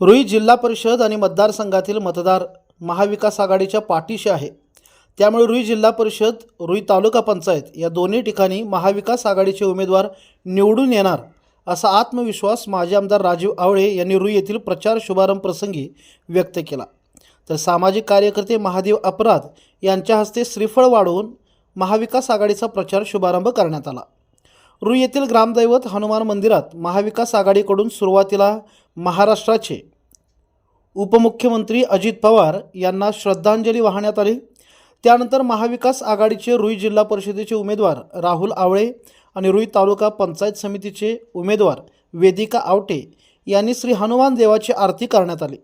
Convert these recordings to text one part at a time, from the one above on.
रुई जिल्हा परिषद आणि मतदारसंघातील मतदार महाविकास आघाडीच्या पाठीशी आहे. त्यामुळे रुई जिल्हा परिषद रुई तालुका पंचायत या दोन्ही ठिकाणी महाविकास आघाडीचे उमेदवार निवडून येणार असा आत्मविश्वास माजी आमदार राजीव आवळे यांनी रुई येथील प्रचार शुभारंभ प्रसंगी व्यक्त केला. तर सामाजिक कार्यकर्ते महादेव अपराध यांच्या हस्ते श्रीफळ वाढवून महाविकास आघाडीचा प्रचार शुभारंभ करण्यात आला. रुई येथील ग्रामदैवत हनुमान मंदिरात महाविकास आघाडीकडून सुरुवातीला महाराष्ट्राचे. उपमुख्यमंत्री अजित पवार यांना श्रद्धांजली वाहण्यात आली. त्यानंतर महाविकास आघाडीचे रुई जिल्हा परिषदेचे उमेदवार राहुल आवळे आणि रुई तालुका पंचायत समितीचे उमेदवार वेदिका आवटे यांनी श्री हनुमान देवाची आरती करण्यात आली.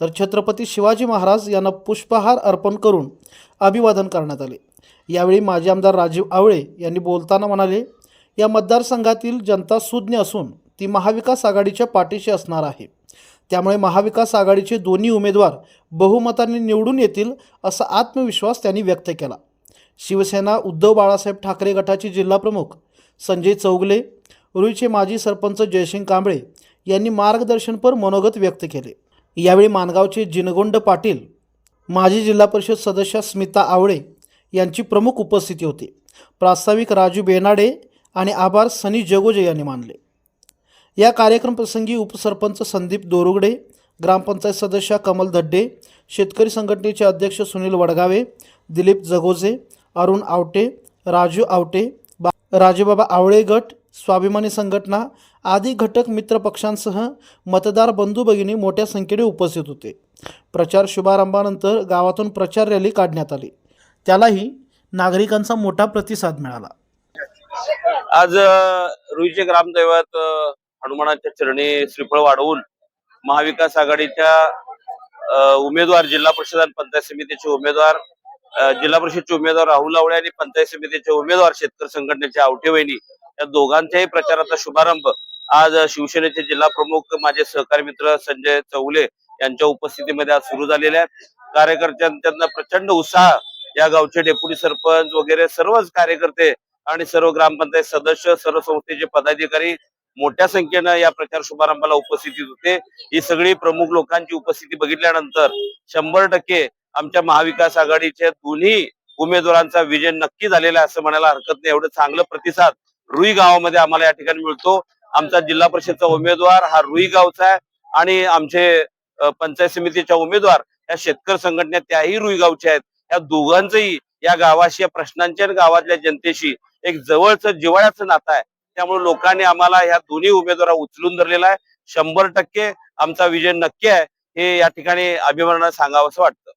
तर छत्रपती शिवाजी महाराज यांना पुष्पहार अर्पण करून अभिवादन करण्यात आले. यावेळी माजी आमदार राजीव आवळे यांनी बोलताना म्हणाले या मतदारसंघातील जनता सुज्ञ असून ती महाविकास आघाडीच्या पाठीशी असणार आहे. त्यामुळे महाविकास आघाडीचे दोन्ही उमेदवार बहुमताने निवडून येतील असा आत्मविश्वास त्यांनी व्यक्त केला. शिवसेना उद्धव बाळासाहेब ठाकरे गटाचे जिल्हाप्रमुख संजय चौगले रुईचे माजी सरपंच जयसिंग कांबळे यांनी मार्गदर्शनपर मनोगत व्यक्त केले. यावेळी मानगावचे जिनगोंड पाटील माजी जिल्हा परिषद सदस्य स्मिता आवळे यांची प्रमुख उपस्थिती होती. प्रास्ताविक राजू बेनाडे आणि आभार सनी जगोजे यांनी मानले. या कार्यक्रमप्रसंगी उपसरपंच संदीप दोरुगडे ग्रामपंचायत सदस्य कमल धड्डे शेतकरी संघटनेचे अध्यक्ष सुनील वडगावे दिलीप जगोजे अरुण आवटे राजू आवटे बा राजेबाबा आवळे गट स्वाभिमानी संघटना आदी घटक मित्रपक्षांसह मतदार बंधू भगिनी मोठ्या संख्येने उपस्थित होते. प्रचार शुभारंभानंतर गावातून प्रचार रॅली काढण्यात आली. त्यालाही नागरिकांचा मोठा प्रतिसाद मिळाला. आज रुईचे ग्रामदैवत हनुमानाच्या चरणी श्रीफळ वाढवून महाविकास आघाडीच्या उमेदवार जिल्हा परिषद आणि पंचायत समितीचे उमेदवार जिल्हा परिषदचे उमेदवार राहुल आवळे आणि पंचायत समितीचे उमेदवार शेतकरी संघटनेच्या आवटे वहिनी या दोघांच्याही प्रचाराचा शुभारंभ आज शिवसेनेचे जिल्हा प्रमुख माझे सहकारी मित्र संजय चौले यांच्या उपस्थितीमध्ये आज सुरू झालेले आहे कार्यकर्त्यांना प्रचंड उत्साह या गावचे डेप्युटी सरपंच वगैरे सर्वच कार्यकर्ते आणि सर्व ग्रामपंचायत सदस्य सर्व संस्थेचे पदाधिकारी मोठ्या संख्येनं या प्रचार शुभारंभाला उपस्थित होते. ही सगळी प्रमुख लोकांची उपस्थिती बघितल्यानंतर शंभर टक्के आमच्या महाविकास आघाडीच्या दोन्ही उमेदवारांचा विजय नक्की झालेला आहे असं म्हणायला हरकत नाही. एवढं चांगलं प्रतिसाद रुई गावामध्ये आम्हाला या ठिकाणी मिळतो. आमचा जिल्हा परिषदचा उमेदवार हा रुई गावचा आहे आणि आमचे पंचायत समितीच्या उमेदवार या शेतकरी संघटना त्याही रुई गावचे आहेत. या दोघांचंही या गावाशी या प्रश्नांच्या आणि गावातल्या जनतेशी एक जवळचं जिवाळ्याचं नातं आहे. त्यामुळे लोकांनी आम्हाला ह्या दोन्ही उमेदवार उचलून धरलेला आहे. शंभर टक्के आमचा विजय नक्की आहे. हे या ठिकाणी अभिमानानं सांगावं असं वाटतं.